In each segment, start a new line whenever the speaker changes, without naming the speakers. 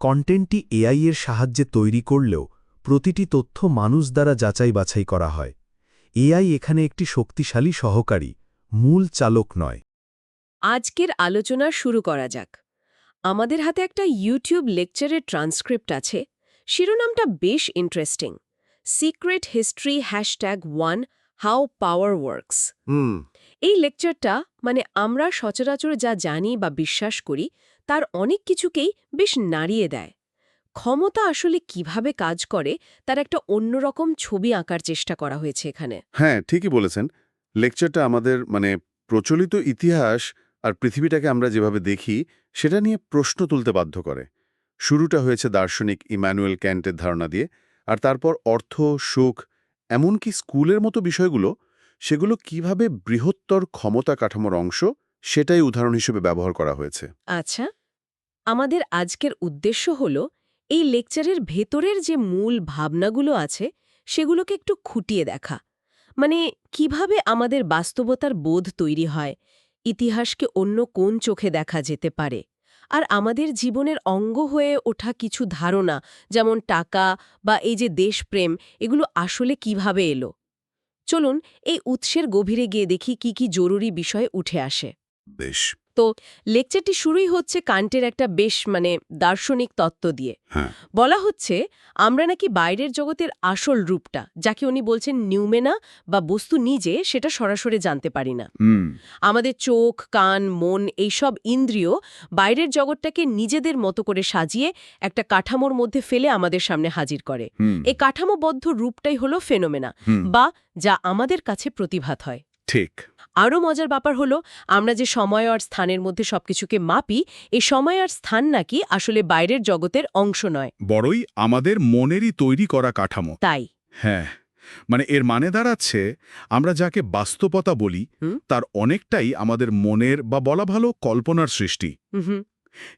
কন্টেন্টটি AI এর সাহায্যে তৈরি করলেও প্রতিটি তথ্য মানুষ দ্বারা যাচাই বাছাই করা হয়। এআই এখানে একটি শক্তিশালী সহকারী মূল চালক নয়।
আজকের আলোচনা শুরু করা যাক। আমাদের হাতে একটা ইউটিউব লেকচারের ট্রান্সক্রিপ্ট আছে। শিরোনামটা বেশ interesting. Secret history hashtag one how power works.
হুম।
এই লেকচারটা মানে আমরা সচরাচর যা জানি বা বিশ্বাস করি তার অনেক কিছুকেই বেশ নাড়িয়ে দেয়। ক্ষমতা আসলে কীভাবে কাজ করে তার একটা অন্যরকম ছবি আঁকার চেষ্টা করা হয়েছে এখানে।
হ্যাঁ ঠিকই বলেছেন। লেকচারটা আমাদের মানে প্রচলিত ইতিহাস আর পৃথিবীটাকে আমরা যেভাবে দেখি সেটা নিয়ে প্রশ্ন তুলতে বাধ্য করে। শুরুটা হয়েছে দার্শনিক ইম্যানুয়েল ক্যান্টের ধারণা দিয়ে আর তারপর অর্থ সুখ এমনকি স্কুলের মতো বিষয়গুলো সেগুলো কীভাবে বৃহত্তর ক্ষমতা কাঠামোর অংশ সেটাই উদাহরণ হিসেবে ব্যবহার করা হয়েছে।
আচ্ছা। আমাদের আজকের উদ্দেশ্য হল এই লেকচারের ভেতরের যে মূল ভাবনাগুলো আছে, সেগুলোকে একটু খুঁটিয়ে দেখা। মানে কীভাবে আমাদের বাস্তবতার বোধ তৈরি হয়, ইতিহাসকে অন্য কোন চোখে দেখা যেতে পারে, আর আমাদের জীবনের অঙ্গ হয়ে ওঠা কিছু ধারণা, যেমন টাকা বা এই যে দেশপ্রেম, এগুলো আসলে কীভাবে এলো? চলুন এই উৎসের গভীরে গিয়ে দেখি কি কি জরুরি বিষয় উঠে আসে।
বেশ
লেকচারটি শুরুই হচ্ছে কান্টের একটা বেশ মানে দার্শনিক তত্ত্ব দিয়ে।
হ্যাঁ।
বলা হচ্ছে আমরা নাকি বাইরের জগতের আসল রূপটা যাকে উনি বলছেন নিউমেনা বা বস্তু নিজে সেটা সরাসরি জানতে পারি না। আমাদের চোখ কান মন এইসব ইন্দ্রিয় বাইরের জগৎটাকে নিজেদের মতো করে সাজিয়ে একটা কাঠামোর মধ্যে ফেলে আমাদের সামনে হাজির করে। এই কাঠামোবদ্ধ রূপটাই হলো ফেনোমেনা বা যা আমাদের কাছে প্রতিভাত হয়।
ঠিক।
আরও মজার ব্যাপার হলো আমরা যে সময় আর স্থানের মধ্যে সবকিছুকে মাপি এই সময় আর স্থান নাকি আসলে বাইরের জগতের অংশ নয়।
বড়ই আমাদের মনেরই তৈরি করা কাঠামো।
তাই।
হ্যাঁ মানে এর মানে দাঁড়াচ্ছে আমরা যাকে বাস্তবতা বলি। তার অনেকটাই আমাদের মনের বা বলা ভালো কল্পনার সৃষ্টি।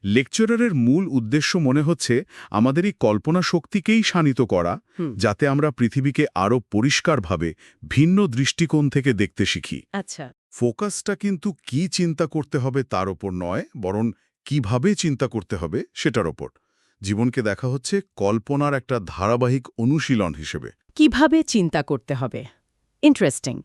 লেকচারারের মূল উদ্দেশ্য মনে হচ্ছে আমাদের এই কল্পনা শক্তিকেই শানিত করা যাতে আমরা পৃথিবীকে আরও পরিষ্কারভাবে ভিন্ন দৃষ্টিকোণ থেকে দেখতে শিখি।
আচ্ছা।
ফোকাসটা কিন্তু কি চিন্তা করতে হবে তার ওপর নয় বরং কীভাবে চিন্তা করতে হবে সেটার ওপর। জীবনকে দেখা হচ্ছে কল্পনার একটা ধারাবাহিক অনুশীলন হিসেবে।
কীভাবে চিন্তা করতে হবে? ইন্টারেস্টিং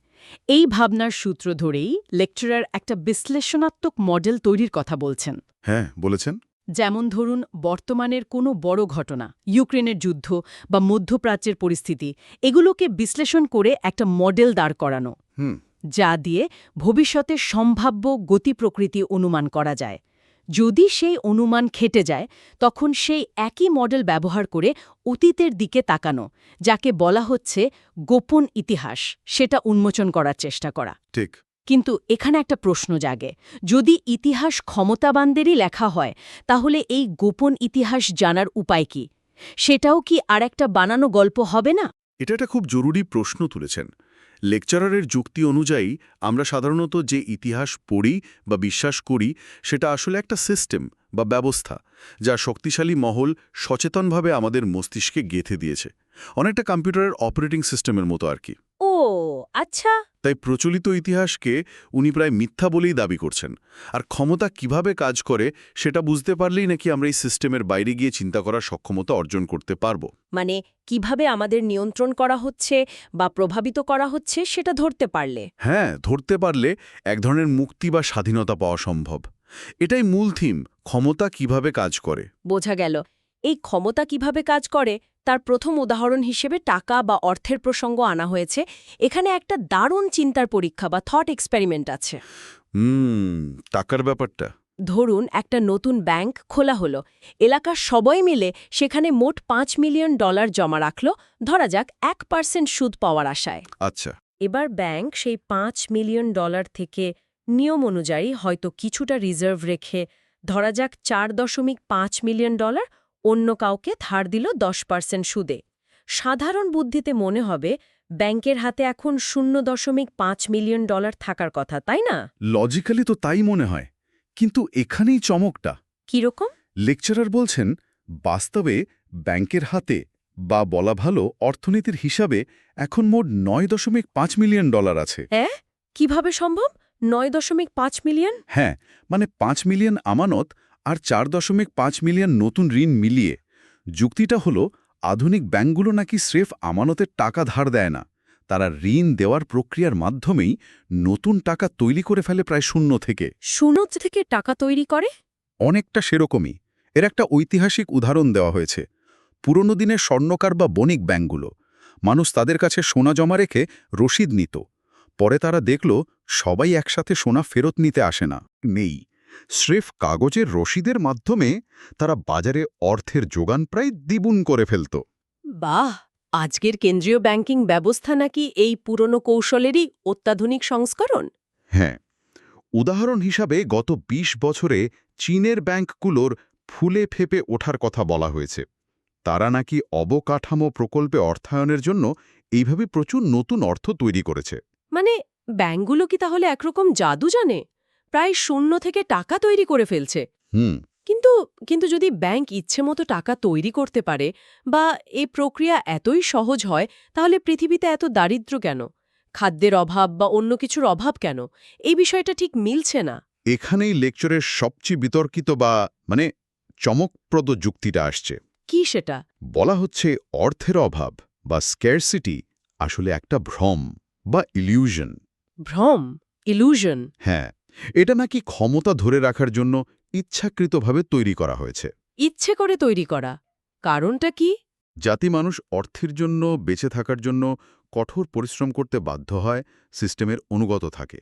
এই ভাবনার সূত্র ধরেই লেকচারার একটা বিশ্লেষণাত্মক মডেল তৈরির কথা বলছেন।
হ্যাঁ বলেছেন।
যেমন ধরুন বর্তমানের কোনো বড় ঘটনা ইউক্রেনের যুদ্ধ বা মধ্যপ্রাচ্যের পরিস্থিতি এগুলোকে বিশ্লেষণ করে একটা মডেল দাঁড় করানো।
হুম।
যা দিয়ে ভবিষ্যতে সম্ভাব্য গতি প্রকৃতি অনুমান করা যায়। যদি সেই অনুমান খেটে যায় তখন সেই একই মডেল ব্যবহার করে অতীতের দিকে তাকানো যাকে বলা হচ্ছে গোপন ইতিহাস সেটা উন্মোচন করার চেষ্টা করা।
ঠিক।
কিন্তু এখানে একটা প্রশ্ন জাগে যদি ইতিহাস ক্ষমতাবানদেরই লেখা হয় তাহলে এই গোপন ইতিহাস জানার উপায় কি? সেটাও কি আর একটা বানানো গল্প হবে না?
এটা একটা খুব জরুরি প্রশ্ন তুলেছেন। লেকচারারের যুক্তি অনুযায়ী, আমরা সাধারণত যে ইতিহাস পড়ি বা বিশ্বাস করি, সেটা আসলে একটা সিস্টেম বা ব্যবস্থা যা শক্তিশালী মহল সচেতনভাবে আমাদের মস্তিষ্কে গেঁথে দিয়েছে। অনেকটা কম্পিউটারের অপারেটিং সিস্টেমের মতো আর কি।
ও আচ্ছা।
তাই প্রচলিত ইতিহাসকে উনি প্রায় মিথ্যা বলেই দাবি করছেন। আর ক্ষমতা কীভাবে কাজ করে সেটা বুঝতে পারলেই নাকি আমরা এই সিস্টেমের বাইরে গিয়ে চিন্তা করার সক্ষমতা অর্জন করতে পারব।
মানে কীভাবে আমাদের নিয়ন্ত্রণ করা হচ্ছে বা প্রভাবিত করা হচ্ছে সেটা ধরতে পারলে।
হ্যাঁ ধরতে পারলে এক ধরনের মুক্তি বা স্বাধীনতা পাওয়া সম্ভব। এটাই মূল থিম ক্ষমতা কীভাবে কাজ করে।
বোঝা গেল। এই ক্ষমতা কীভাবে কাজ করে তার প্রথম উদাহরণ হিসেবে টাকা বা অর্থের প্রসঙ্গ আনা হয়েছে। এখানে একটা দারুণ চিন্তার পরীক্ষা বা থট এক্সপেরিমেন্ট আছে।
হুম টাকার ব্যাপারটা।
ধরুন একটা নতুন ব্যাংক খোলা হলো। এলাকার সবাই মিলে সেখানে মোট পাঁচ মিলিয়ন ডলার জমা রাখল। ধরা যাক এক পার্সেন্ট সুদ পাওয়ার আশায়।
আচ্ছা।
এবার ব্যাংক সেই পাঁচ মিলিয়ন ডলার থেকে নিয়ম অনুযায়ী হয়তো কিছুটা রিজার্ভ রেখে ধরা যাক চার দশমিক পাঁচ মিলিয়ন ডলার অন্য কাউকে ধার দিল দশ পার্সেন্ট সুদে। সাধারণ বুদ্ধিতে মনে হবে ব্যাংকের হাতে এখন শূন্য দশমিক পাঁচ মিলিয়ন ডলার থাকার কথা তাই না?
লজিক্যালি তো তাই মনে হয় কিন্তু এখানেই চমকটা।
কীরকম?
লেকচারার বলছেন বাস্তবে ব্যাংকের হাতে বা বলা ভালো অর্থনীতির হিসাবে এখন মোট নয় দশমিক পাঁচ মিলিয়ন ডলার আছে।
কীভাবে সম্ভব? নয় দশমিক পাঁচ মিলিয়ন?
হ্যাঁ মানে পাঁচ মিলিয়ন আমানত আর চার দশমিক পাঁচ মিলিয়ন নতুন ঋণ মিলিয়ে। যুক্তিটা হলো আধুনিক ব্যাংকগুলো নাকি স্রেফ আমানতের টাকা ধার দেয় না। তারা ঋণ দেওয়ার প্রক্রিয়ার মাধ্যমেই নতুন টাকা তৈরি করে ফেলে প্রায় শূন্য থেকে।
শূন্য থেকে টাকা তৈরি করে?
অনেকটা সেরকমই। এর একটা ঐতিহাসিক উদাহরণ দেওয়া হয়েছে। পুরনো দিনের স্বর্ণকার বা বণিক ব্যাংকগুলো। মানুষ তাদের কাছে সোনা জমা রেখে রসিদ নিত। পরে তারা দেখল সবাই একসাথে সোনা ফেরত নিতে আসে না। নেই। স্রেফ কাগজের রসিদের মাধ্যমে তারা বাজারে অর্থের যোগান প্রায় দ্বিগুণ করে ফেলত।
বাহ! আজকের কেন্দ্রীয় ব্যাংকিং ব্যবস্থা নাকি এই পুরনো কৌশলেরই অত্যাধুনিক সংস্করণ?
হ্যাঁ উদাহরণ হিসাবে গত ২০ বছরে চীনের ব্যাংকগুলোর ফুলে ফেপে ওঠার কথা বলা হয়েছে। তারা নাকি অবকাঠামো প্রকল্পে অর্থায়নের জন্য এইভাবে প্রচুর নতুন অর্থ তৈরি করেছে।
মানে ব্যাংকগুলো কি তাহলে একরকম জাদু জানে? প্রায় শূন্য থেকে টাকা তৈরি করে ফেলছে।
হুম।
কিন্তু কিন্তু যদি ব্যাংক ইচ্ছে মতো টাকা তৈরি করতে পারে বা এই প্রক্রিয়া এতই সহজ হয় তাহলে পৃথিবীতে এত দারিদ্র কেন? খাদ্যের অভাব বা অন্য কিছুর অভাব কেন? এই বিষয়টা ঠিক মিলছে না।
এখানেই লেকচারের সবচেয়ে বিতর্কিত বা মানে চমকপ্রদ যুক্তিটা আসছে।
কি সেটা?
বলা হচ্ছে অর্থের অভাব বা স্কেয়ারসিটি আসলে একটা ভ্রম বা ইলিউশন
ভ্রম? ইলুশন
হ্যাঁ। এটা নাকি ক্ষমতা ধরে রাখার জন্য ইচ্ছাকৃতভাবে তৈরি করা হয়েছে।
ইচ্ছে করে তৈরি করা। কারণটা কি?
জাতি মানুষ অর্থের জন্য বেঁচে থাকার জন্য কঠোর পরিশ্রম করতে বাধ্য হয় সিস্টেমের অনুগত থাকে।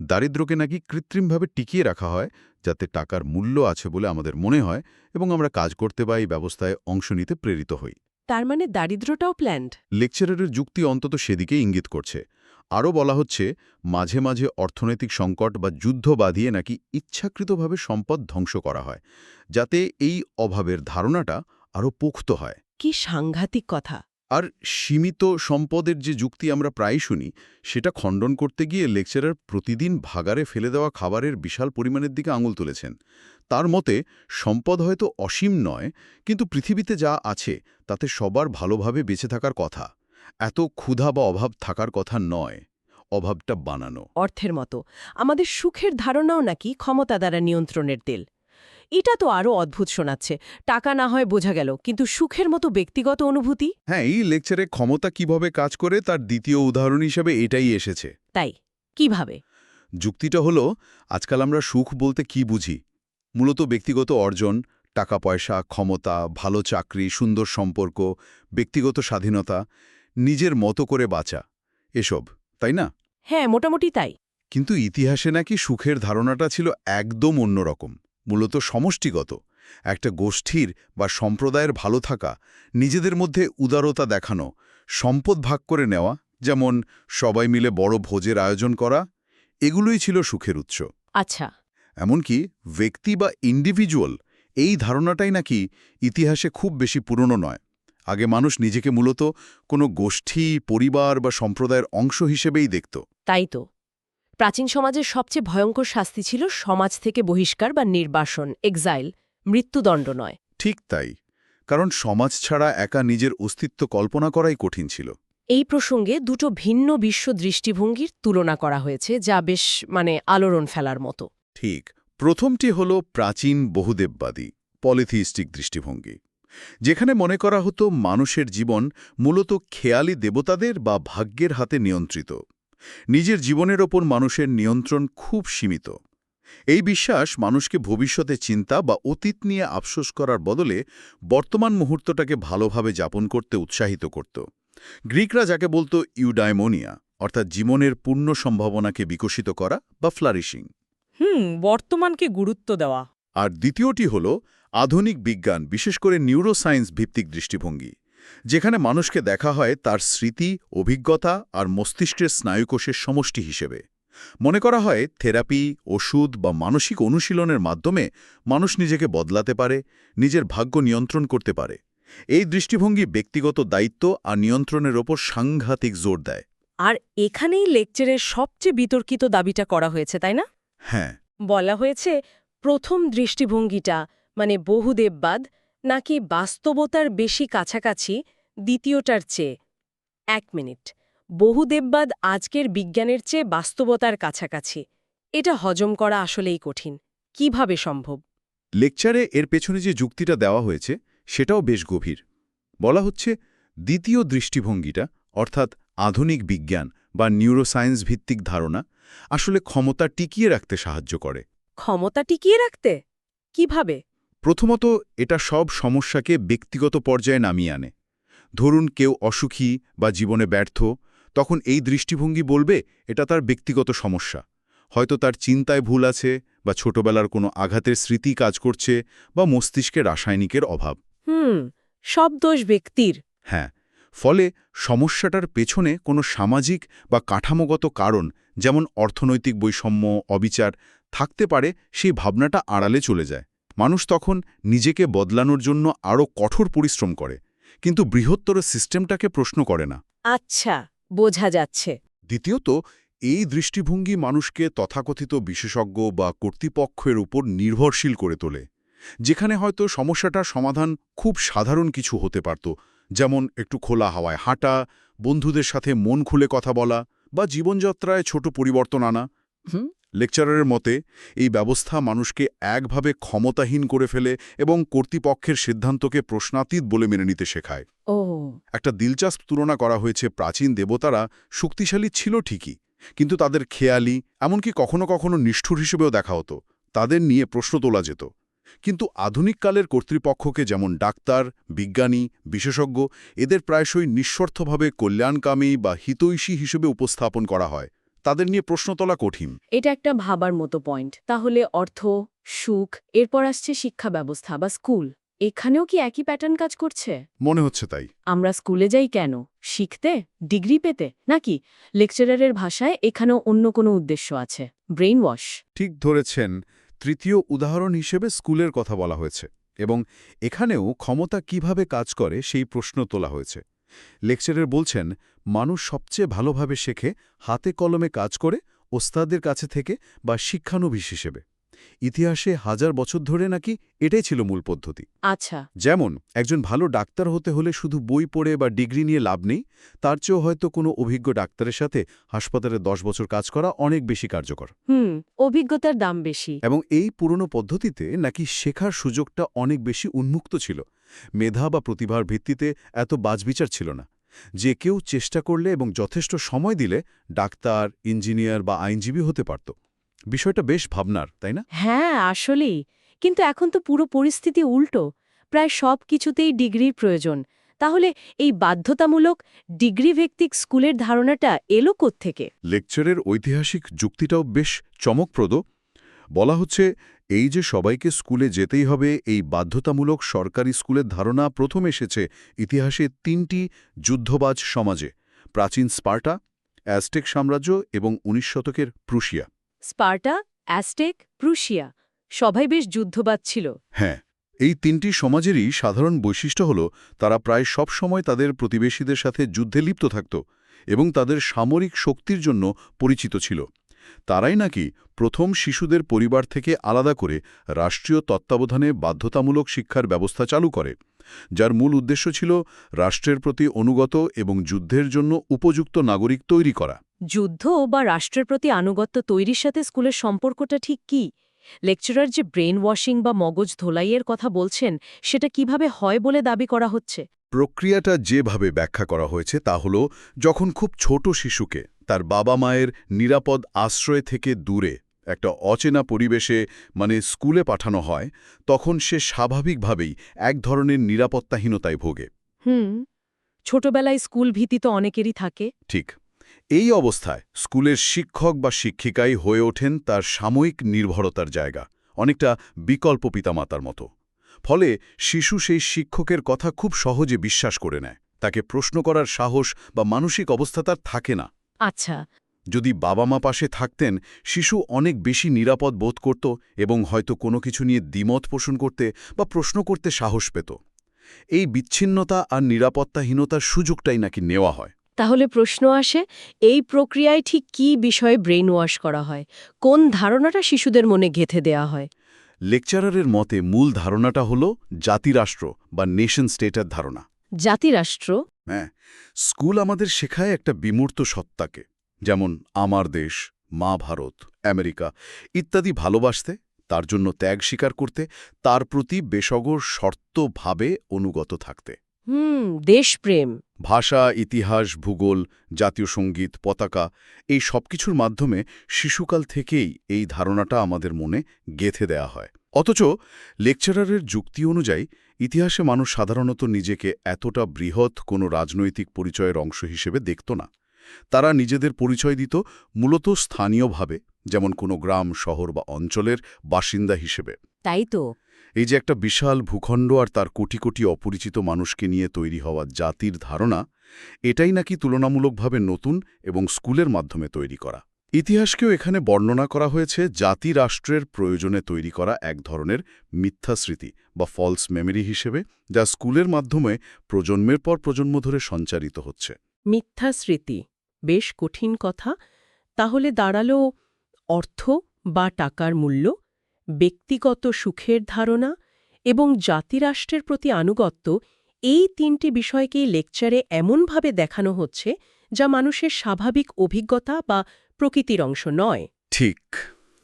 দারিদ্র্যকে নাকি কৃত্রিমভাবে টিকিয়ে রাখা হয় যাতে টাকার মূল্য আছে বলে আমাদের মনে হয় এবং আমরা কাজ করতে বা এই ব্যবস্থায় অংশ নিতে প্রেরিত হই।
তার মানে দারিদ্রটাও প্ল্যান্ড
লেকচারারের যুক্তি অন্তত সেদিকে ইঙ্গিত করছে। আরও বলা হচ্ছে মাঝে মাঝে অর্থনৈতিক সংকট বা যুদ্ধ বাঁধিয়ে নাকি ইচ্ছাকৃতভাবে সম্পদ ধ্বংস করা হয় যাতে এই অভাবের ধারণাটা আরও পোক্ত হয়।
কি সাংঘাতিক কথা।
আর সীমিত সম্পদের যে যুক্তি আমরা প্রায় শুনি সেটা খণ্ডন করতে গিয়ে লেকচারার প্রতিদিন ভাগারে ফেলে দেওয়া খাবারের বিশাল পরিমাণের দিকে আঙুল তুলেছেন। তার মতে সম্পদ হয়তো অসীম নয় কিন্তু পৃথিবীতে যা আছে তাতে সবার ভালোভাবে বেঁচে থাকার কথা। এত ক্ষুধা বা অভাব থাকার কথা নয় অভাবটা বানানো।
অর্থের মতো। আমাদের সুখের ধারণাও নাকি ক্ষমতা দ্বারা নিয়ন্ত্রণের তেল এটা তো আরও অদ্ভুত শোনাচ্ছে। টাকা না হয় বোঝা গেল কিন্তু সুখের মতো ব্যক্তিগত অনুভূতি?
হ্যাঁ এই লেকচারে ক্ষমতা কীভাবে কাজ করে তার দ্বিতীয় উদাহরণ হিসেবে এটাই এসেছে।
তাই কীভাবে?
যুক্তিটা হলো আজকাল আমরা সুখ বলতে কি বুঝি? মূলত ব্যক্তিগত অর্জন টাকা পয়সা ক্ষমতা ভালো চাকরি সুন্দর সম্পর্ক ব্যক্তিগত স্বাধীনতা নিজের মতো করে বাঁচা। এসব তাই না?
হ্যাঁ মোটামুটি তাই।
কিন্তু ইতিহাসে নাকি সুখের ধারণাটা ছিল একদম অন্যরকম মূলত সমষ্টিগত। একটা গোষ্ঠীর বা সম্প্রদায়ের ভালো থাকা নিজেদের মধ্যে উদারতা দেখানো সম্পদ ভাগ করে নেওয়া যেমন সবাই মিলে বড় ভোজের আয়োজন করা এগুলোই ছিল সুখের উৎস।
আচ্ছা।
এমনকি ব্যক্তি বা ইন্ডিভিজুয়াল এই ধারণাটাই নাকি ইতিহাসে খুব বেশি পুরনো নয়। আগে মানুষ নিজেকে মূলত কোনো গোষ্ঠী পরিবার বা সম্প্রদায়ের অংশ হিসেবেই দেখত।
তাই তো। প্রাচীন সমাজের সবচেয়ে ভয়ঙ্কর শাস্তি ছিল সমাজ থেকে বহিষ্কার বা নির্বাসন এক্সাইল মৃত্যুদণ্ড নয়।
ঠিক তাই কারণ সমাজ ছাড়া একা নিজের অস্তিত্ব কল্পনা করাই কঠিন ছিল।
এই প্রসঙ্গে দুটো ভিন্ন বিশ্ব দৃষ্টিভঙ্গির তুলনা করা হয়েছে যা বেশ মানে আলোড়ন ফেলার মতো।
ঠিক প্রথমটি হল প্রাচীন বহুদেববাদী পলিথিস্টিক দৃষ্টিভঙ্গি। যেখানে মনে করা হতো মানুষের জীবন মূলত খেয়ালি দেবতাদের বা ভাগ্যের হাতে নিয়ন্ত্রিত। নিজের জীবনের ওপর মানুষের নিয়ন্ত্রণ খুব সীমিত। এই বিশ্বাস মানুষকে ভবিষ্যতে চিন্তা বা অতীত নিয়ে আফসোস করার বদলে বর্তমান মুহূর্তটাকে ভালোভাবে যাপন করতে উৎসাহিত করত। গ্রিকরা যাকে বলতো ইউডাইমোনিয়া অর্থাৎ জীবনের পূর্ণ সম্ভাবনাকে বিকশিত করা বা ফ্লারিশিং
হুম বর্তমানকে গুরুত্ব দেওয়া।
আর দ্বিতীয়টি হল আধুনিক বিজ্ঞান বিশেষ করে নিউরোসায়েন্স ভিত্তিক দৃষ্টিভঙ্গি যেখানে মানুষকে দেখা হয় তার স্মৃতি অভিজ্ঞতা আর মস্তিষ্কের স্নায়ুকোষের সমষ্টি হিসেবে। মনে করা হয় থেরাপি ওষুধ বা মানসিক অনুশীলনের মাধ্যমে মানুষ নিজেকে বদলাতে পারে নিজের ভাগ্য নিয়ন্ত্রণ করতে পারে। এই দৃষ্টিভঙ্গি ব্যক্তিগত দায়িত্ব আর নিয়ন্ত্রণের ওপর সাংঘাতিক জোর দেয়।
আর এখানেই লেকচারের সবচেয়ে বিতর্কিত দাবিটা করা হয়েছে তাই না?
হ্যাঁ।
বলা হয়েছে প্রথম দৃষ্টিভঙ্গিটা মানে বহুদেববাদ নাকি বাস্তবতার বেশি কাছাকাছি দ্বিতীয়টার চেয়ে? এক মিনিট। বহুদেববাদ আজকের বিজ্ঞানের চেয়ে বাস্তবতার কাছাকাছি। এটা হজম করা আসলেই কঠিন। কীভাবে সম্ভব?
লেকচারে এর পেছনে যে যুক্তিটা দেওয়া হয়েছে সেটাও বেশ গভীর। বলা হচ্ছে দ্বিতীয় দৃষ্টিভঙ্গিটা অর্থাৎ আধুনিক বিজ্ঞান বা নিউরোসায়েন্স ভিত্তিক ধারণা আসলে ক্ষমতা টিকিয়ে রাখতে সাহায্য করে।
ক্ষমতা টিকিয়ে রাখতে? কীভাবে?
প্রথমত এটা সব সমস্যাকে ব্যক্তিগত পর্যায়ে নামিয়ে আনে। ধরুন কেউ অসুখী বা জীবনে ব্যর্থ তখন এই দৃষ্টিভঙ্গি বলবে এটা তার ব্যক্তিগত সমস্যা। হয়তো তার চিন্তায় ভুল আছে বা ছোটবেলার কোনো আঘাতের স্মৃতি কাজ করছে বা মস্তিষ্কে রাসায়নিকের অভাব।
হুম সব দোষ ব্যক্তির।
হ্যাঁ ফলে সমস্যাটার পেছনে কোনো সামাজিক বা কাঠামোগত কারণ যেমন অর্থনৈতিক বৈষম্য অবিচার থাকতে পারে সেই ভাবনাটা আড়ালে চলে যায়। মানুষ তখন নিজেকে বদলানোর জন্য আরও কঠোর পরিশ্রম করে কিন্তু বৃহত্তর সিস্টেমটাকে প্রশ্ন করে না।
আচ্ছা বোঝা যাচ্ছে।
দ্বিতীয়ত এই দৃষ্টিভঙ্গি মানুষকে তথাকথিত বিশেষজ্ঞ বা কর্তৃপক্ষের উপর নির্ভরশীল করে তোলে যেখানে হয়তো সমস্যাটার সমাধান খুব সাধারণ কিছু হতে পারত যেমন একটু খোলা হাওয়ায় হাঁটা বন্ধুদের সাথে মন খুলে কথা বলা বা জীবনযাত্রায় ছোট পরিবর্তন আনা। লেকচারারের মতে এই ব্যবস্থা মানুষকে একভাবে ক্ষমতাহীন করে ফেলে এবং কর্তৃপক্ষের সিদ্ধান্তকে প্রশ্নাতীত বলে মেনে নিতে শেখায়।
ও।
একটা দিলচাস্প তুলনা করা হয়েছে প্রাচীন দেবতারা শক্তিশালী ছিল ঠিকই কিন্তু তাদের খেয়ালি এমনকি কখনো কখনো নিষ্ঠুর হিসেবেও দেখা হতো তাদের নিয়ে প্রশ্ন তোলা যেত। কিন্তু আধুনিক কালের কর্তৃপক্ষকে যেমন ডাক্তার বিজ্ঞানী বিশেষজ্ঞ এদের প্রায়শই নিঃস্বার্থভাবে কল্যাণকামী বা হিতৈষী হিসেবে উপস্থাপন করা হয়। তাদের নিয়ে প্রশ্ন তোলা কঠিন।
এটা একটা ভাবার মতো পয়েন্ট তাহলে অর্থ সুখ এরপর আসছে শিক্ষা ব্যবস্থা বা স্কুল এখানেও কি একই প্যাটার্ন কাজ করছে?
মনে হচ্ছে তাই।
আমরা স্কুলে যাই কেন? শিখতে? ডিগ্রি পেতে? নাকি লেকচারারের ভাষায় এখানেও অন্য কোনো উদ্দেশ্য আছে? ব্রেইন ওয়াশ
ঠিক ধরেছেন তৃতীয় উদাহরণ হিসেবে স্কুলের কথা বলা হয়েছে এবং এখানেও ক্ষমতা কীভাবে কাজ করে সেই প্রশ্ন তোলা হয়েছে। লেকচারের বলছেন মানুষ সবচেয়ে ভালোভাবে শেখে হাতে কলমে কাজ করে ওস্তাদের কাছে থেকে বা শিক্ষানবিশ হিসেবে। ইতিহাসে হাজার বছর ধরে নাকি এটাই ছিল মূল পদ্ধতি।
আচ্ছা।
যেমন একজন ভালো ডাক্তার হতে হলে শুধু বই পড়ে বা ডিগ্রি নিয়ে লাভ নেই তার চেয়েও হয়তো কোনো অভিজ্ঞ ডাক্তারের সাথে হাসপাতালে দশ বছর কাজ করা অনেক বেশি কার্যকর।
হুম অভিজ্ঞতার দাম বেশি।
এবং এই পুরনো পদ্ধতিতে নাকি শেখার সুযোগটা অনেক বেশি উন্মুক্ত ছিল। মেধা বা প্রতিভার ভিত্তিতে এত বাজবিচার ছিল না। যে কেউ চেষ্টা করলে এবং যথেষ্ট সময় দিলে ডাক্তার ইঞ্জিনিয়ার বা আইনজীবী হতে পারত। বিষয়টা বেশ ভাবনার তাই না?
হ্যাঁ আসলেই। কিন্তু এখন তো পুরো পরিস্থিতি উল্টো। প্রায় সব কিছুতেই ডিগ্রির প্রয়োজন। তাহলে এই বাধ্যতামূলক ডিগ্রি ভিত্তিক স্কুলের ধারণাটা এলো থেকে
লেকচারের ঐতিহাসিক যুক্তিটাও বেশ চমকপ্রদ। বলা হচ্ছে এই যে সবাইকে স্কুলে যেতেই হবে এই বাধ্যতামূলক সরকারি স্কুলের ধারণা প্রথম এসেছে ইতিহাসে তিনটি যুদ্ধবাজ সমাজে প্রাচীন স্পার্টা অ্যাজটেক সাম্রাজ্য এবং উনিশ শতকের প্রুশিয়া।
স্পার্টা অ্যাস্টেক প্রুশিয়া সবাই বেশ যুদ্ধবাদ ছিল।
হ্যাঁ এই তিনটি সমাজেরই সাধারণ বৈশিষ্ট্য হল তারা প্রায় সব সময় তাদের প্রতিবেশীদের সাথে যুদ্ধে লিপ্ত থাকত এবং তাদের সামরিক শক্তির জন্য পরিচিত ছিল। তারাই নাকি প্রথম শিশুদের পরিবার থেকে আলাদা করে রাষ্ট্রীয় তত্ত্বাবধানে বাধ্যতামূলক শিক্ষার ব্যবস্থা চালু করে যার মূল উদ্দেশ্য ছিল রাষ্ট্রের প্রতি অনুগত এবং যুদ্ধের জন্য উপযুক্ত নাগরিক তৈরি করা।
যুদ্ধ বা রাষ্ট্রের প্রতি আনুগত্য তৈরির সাথে স্কুলের সম্পর্কটা ঠিক কি? লেকচারার যে ব্রেন ওয়াশিং বা মগজ ধোলাইয়ের কথা বলছেন সেটা কীভাবে হয় বলে দাবি করা হচ্ছে?
প্রক্রিয়াটা যেভাবে ব্যাখ্যা করা হয়েছে তা হল যখন খুব ছোট শিশুকে তার বাবা মায়ের নিরাপদ আশ্রয় থেকে দূরে একটা অচেনা পরিবেশে মানে স্কুলে পাঠানো হয় তখন সে স্বাভাবিকভাবেই এক ধরনের নিরাপত্তাহীনতায় ভোগে।
হুম ছোটবেলায় স্কুল ভীতি তো অনেকেরই থাকে।
ঠিক। এই অবস্থায় স্কুলের শিক্ষক বা শিক্ষিকাই হয়ে ওঠেন তার সাময়িক নির্ভরতার জায়গা অনেকটা বিকল্প পিতামাতার মতো। ফলে শিশু সেই শিক্ষকের কথা খুব সহজে বিশ্বাস করে নেয়। তাকে প্রশ্ন করার সাহস বা মানসিক অবস্থা তার থাকে না।
আচ্ছা।
যদি বাবা মা পাশে থাকতেন শিশু অনেক বেশি নিরাপদ বোধ করত এবং হয়তো কোনো কিছু নিয়ে দ্বিমত পোষণ করতে বা প্রশ্ন করতে সাহস পেত। এই বিচ্ছিন্নতা আর নিরাপত্তাহীনতার সুযোগটাই নাকি নেওয়া হয়।
তাহলে প্রশ্ন আসে এই প্রক্রিয়ায় ঠিক কী বিষয়ে ব্রেন ওয়াশ করা হয়? কোন ধারণাটা শিশুদের মনে গেঁথে দেয়া হয়?
লেকচারারের মতে মূল ধারণাটা হল জাতিরাষ্ট্র বা নেশন স্টেটের ধারণা।
জাতিরাষ্ট্র?
হ্যাঁ স্কুল আমাদের শেখায় একটা বিমূর্ত সত্তাকে যেমন আমার দেশ মা ভারত আমেরিকা ইত্যাদি ভালোবাসতে
তার জন্য ত্যাগ স্বীকার করতে তার প্রতি বেসগর শর্তভাবে অনুগত থাকতে।
হুম দেশপ্রেম।
ভাষা ইতিহাস ভূগোল জাতীয় সংগীত পতাকা এই সবকিছুর মাধ্যমে শিশুকাল থেকেই এই ধারণাটা আমাদের মনে গেথে দেয়া হয়। অথচ লেকচারারের যুক্তি অনুযায়ী ইতিহাসে মানুষ সাধারণত নিজেকে এতটা বৃহৎ কোনো রাজনৈতিক পরিচয়ের অংশ হিসেবে দেখত না। তারা নিজেদের পরিচয় দিত মূলত স্থানীয়ভাবে যেমন কোনো গ্রাম শহর বা অঞ্চলের বাসিন্দা হিসেবে।
তাই তো।
এই যে একটা বিশাল ভূখণ্ড আর তার কোটি কোটি অপরিচিত মানুষকে নিয়ে তৈরি হওয়া জাতির ধারণা এটাই নাকি তুলনামূলকভাবে নতুন এবং স্কুলের মাধ্যমে তৈরি করা। ইতিহাসকেও এখানে বর্ণনা করা হয়েছে জাতি রাষ্ট্রের প্রয়োজনে তৈরি করা এক ধরনের মিথ্যা স্মৃতি বা ফলস মেমরি হিসেবে, যা স্কুলের মাধ্যমে প্রজন্মের পর প্রজন্ম ধরে সঞ্চারিত হচ্ছে।
মিথ্যা স্মৃতি বেশ কঠিন কথা। তাহলে দাঁড়াল অর্থ বা টাকার মূল্য, ব্যক্তিগত সুখের ধারণা এবং জাতিরাষ্ট্রের প্রতি আনুগত্য, এই তিনটি বিষয়কেই লেকচারে এমনভাবে দেখানো হচ্ছে যা মানুষের স্বাভাবিক অভিজ্ঞতা বা প্রকৃতির অংশ নয়।
ঠিক।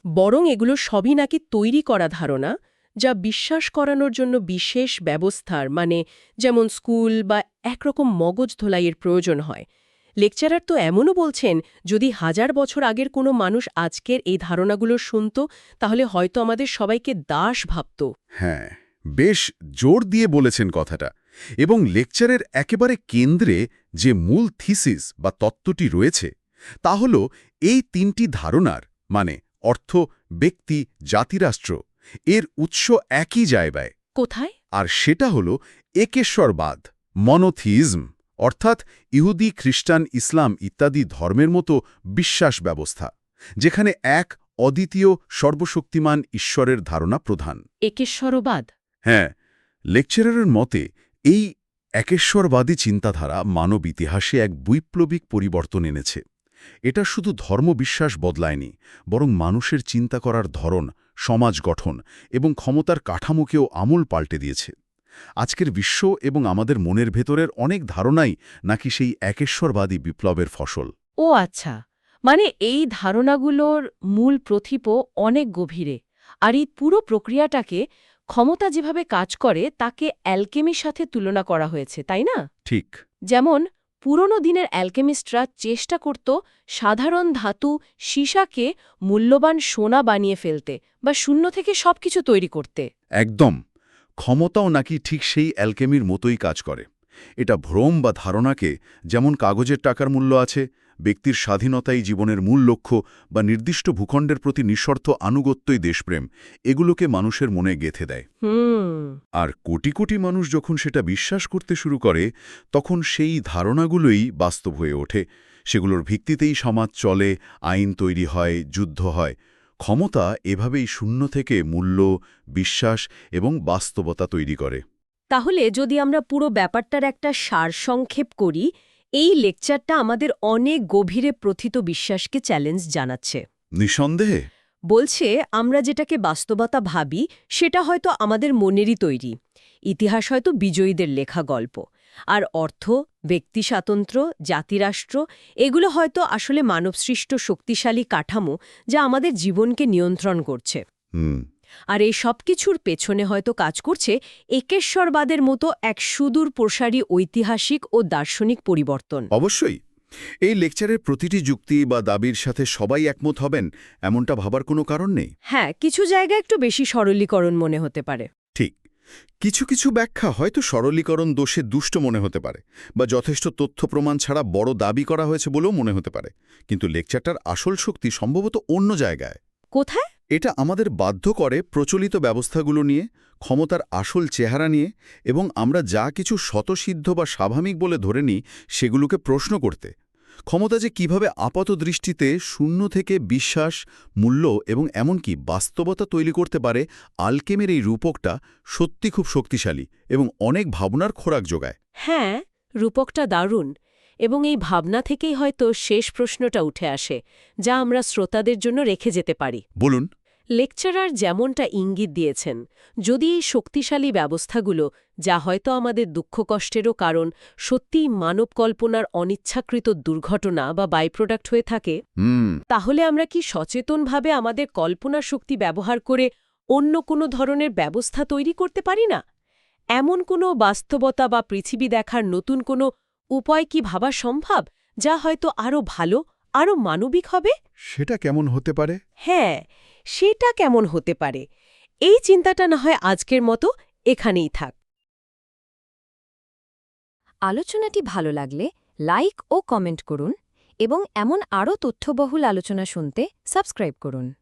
বরং এগুলো সবই নাকি তৈরি করা ধারণা যা বিশ্বাস করানোর জন্য বিশেষ ব্যবস্থার মানে যেমন স্কুল বা একরকম মগজ ধোলাইয়ের প্রয়োজন হয়। লেকচারার তো এমনও বলছেন যদি হাজার বছর আগের কোনো মানুষ আজকের এই ধারণাগুলো শুনত তাহলে হয়তো আমাদের সবাইকে দাস ভাবত।
হ্যাঁ বেশ জোর দিয়ে বলেছেন কথাটা। এবং লেকচারের একেবারে কেন্দ্রে যে মূল থিসিস বা তত্ত্বটি রয়েছে তা হল এই তিনটি ধারণার মানে অর্থ ব্যক্তি জাতিরাষ্ট্র এর উৎস একই জায়গায়।
কোথায়?
আর সেটা হল একেশ্বরবাদ মনোথিইজম অর্থাৎ ইহুদি খ্রিস্টান ইসলাম ইত্যাদি ধর্মের মতো বিশ্বাস ব্যবস্থা যেখানে এক অদ্বিতীয় সর্বশক্তিমান ঈশ্বরের ধারণা প্রধান।
একেশ্বরবাদ?
হ্যাঁ লেকচারারের মতে এই একেশ্বরবাদী চিন্তাধারা মানব ইতিহাসে এক বৈপ্লবিক পরিবর্তন এনেছে। এটা শুধু ধর্মবিশ্বাস বদলায়নি বরং মানুষের চিন্তা করার ধরন সমাজ গঠন এবং ক্ষমতার কাঠামোকেও আমূল পাল্টে দিয়েছে। আজকের বিশ্ব এবং আমাদের মনের ভেতরের অনেক ধারণাই নাকি সেই একেশ্বরবাদী বিপ্লবের ফসল।
ও আচ্ছা মানে এই ধারণাগুলোর মূল প্রথিপও অনেক গভীরে আর এই পুরো প্রক্রিয়াটাকে ক্ষমতা যেভাবে কাজ করে তাকে অ্যালকেমির সাথে তুলনা করা হয়েছে তাই না?
ঠিক।
যেমন পুরনো দিনের অ্যালকেমিস্টরা চেষ্টা করত সাধারণ ধাতু সীসাকে মূল্যবান সোনা বানিয়ে ফেলতে বা শূন্য থেকে সবকিছু তৈরি করতে।
একদম। ক্ষমতাও নাকি ঠিক সেই অ্যালকেমির মতোই কাজ করে। এটা ভ্রম বা ধারণাকে যেমন কাগজের টাকার মূল্য আছে ব্যক্তির স্বাধীনতাই জীবনের মূল লক্ষ্য বা নির্দিষ্ট ভূখণ্ডের প্রতি নিঃস্বার্থ আনুগত্যই দেশপ্রেম এগুলোকে মানুষের মনে গেথে দেয়। আর কোটি কোটি মানুষ যখন সেটা বিশ্বাস করতে শুরু করে তখন সেই ধারণাগুলোই বাস্তব হয়ে ওঠে। সেগুলোর ভিত্তিতেই সমাজ চলে আইন তৈরি হয় যুদ্ধ হয়। ক্ষমতা এভাবেই শূন্য থেকে মূল্য বিশ্বাস এবং বাস্তবতা তৈরি করে।
তাহলে যদি আমরা পুরো ব্যাপারটার একটা সারসংক্ষেপ করি এই লেকচারটা আমাদের অনেক গভীরে প্রথিত বিশ্বাসকে চ্যালেঞ্জ জানাচ্ছে।
নিঃসন্দেহে।
বলছে আমরা যেটাকে বাস্তবতা ভাবি সেটা হয়তো আমাদের মনেরই তৈরি। ইতিহাস হয়তো বিজয়ীদের লেখা গল্প। আর অর্থ ব্যক্তি স্বাতন্ত্র্য জাতিরাষ্ট্র এগুলো হয়তো আসলে মানবসৃষ্ট শক্তিশালী কাঠামো যা আমাদের জীবনকে নিয়ন্ত্রণ করছে।
হুম।
আর এই সব কিছুর পেছনে হয়তো কাজ করছে একেশ্বরবাদের মতো এক সুদূর প্রসারী ঐতিহাসিক ও দার্শনিক পরিবর্তন।
অবশ্যই। এই লেকচারের প্রতিটি যুক্তি বা দাবির সাথে সবাই একমত হবেন এমনটা ভাবার কোনো কারণ নেই।
হ্যাঁ কিছু জায়গায় একটু বেশি সরলীকরণ মনে হতে পারে।
ঠিক। কিছু কিছু ব্যাখ্যা হয়তো সরলীকরণ দোষে দুষ্ট মনে হতে পারে বা যথেষ্ট তথ্য প্রমাণ ছাড়া বড় দাবি করা হয়েছে বলেও মনে হতে পারে। কিন্তু লেকচারটার আসল শক্তি সম্ভবত অন্য জায়গায়।
কোথায়?
এটা আমাদের বাধ্য করে প্রচলিত ব্যবস্থাগুলো নিয়ে ক্ষমতার আসল চেহারা নিয়ে এবং আমরা যা কিছু শতসিদ্ধ বা স্বাভাবিক বলে ধরে নিই সেগুলোকে প্রশ্ন করতে। ক্ষমতা যে কীভাবে আপাত দৃষ্টিতে শূন্য থেকে বিশ্বাস মূল্য এবং এমনকি বাস্তবতা তৈরি করতে পারে আলকেমের এই রূপকটা সত্যি খুব শক্তিশালী এবং অনেক ভাবনার খোরাক যোগায়।
হ্যাঁ রূপকটা দারুণ এবং এই ভাবনা থেকেই হয়তো শেষ প্রশ্নটা উঠে আসে যা আমরা শ্রোতাদের জন্য রেখে যেতে পারি।
বলুন।
লেকচারার যেমনটা ইঙ্গিত দিয়েছেন যদি এই শক্তিশালী ব্যবস্থাগুলো যা হয়তো আমাদের দুঃখ কষ্টেরও কারণ সত্যিই মানব কল্পনার অনিচ্ছাকৃত দুর্ঘটনা বা বাইপ্রোডাক্ট হয়ে থাকে তাহলে আমরা কি সচেতনভাবে আমাদের কল্পনা শক্তি ব্যবহার করে অন্য কোনো ধরনের ব্যবস্থা তৈরি করতে পারি না? এমন কোনো বাস্তবতা বা পৃথিবী দেখার নতুন কোনো উপায় কি ভাবা সম্ভব যা হয়তো আরও ভালো আরও মানবিক হবে?
সেটা কেমন হতে পারে?
হ্যাঁ সেটা কেমন হতে পারে? এই চিন্তাটা না হয় আজকের মতো এখানেই থাক।
আলোচনাটি ভালো লাগলে লাইক ও কমেন্ট করুন এবং এমন আরও তথ্যবহুল আলোচনা শুনতে সাবস্ক্রাইব করুন।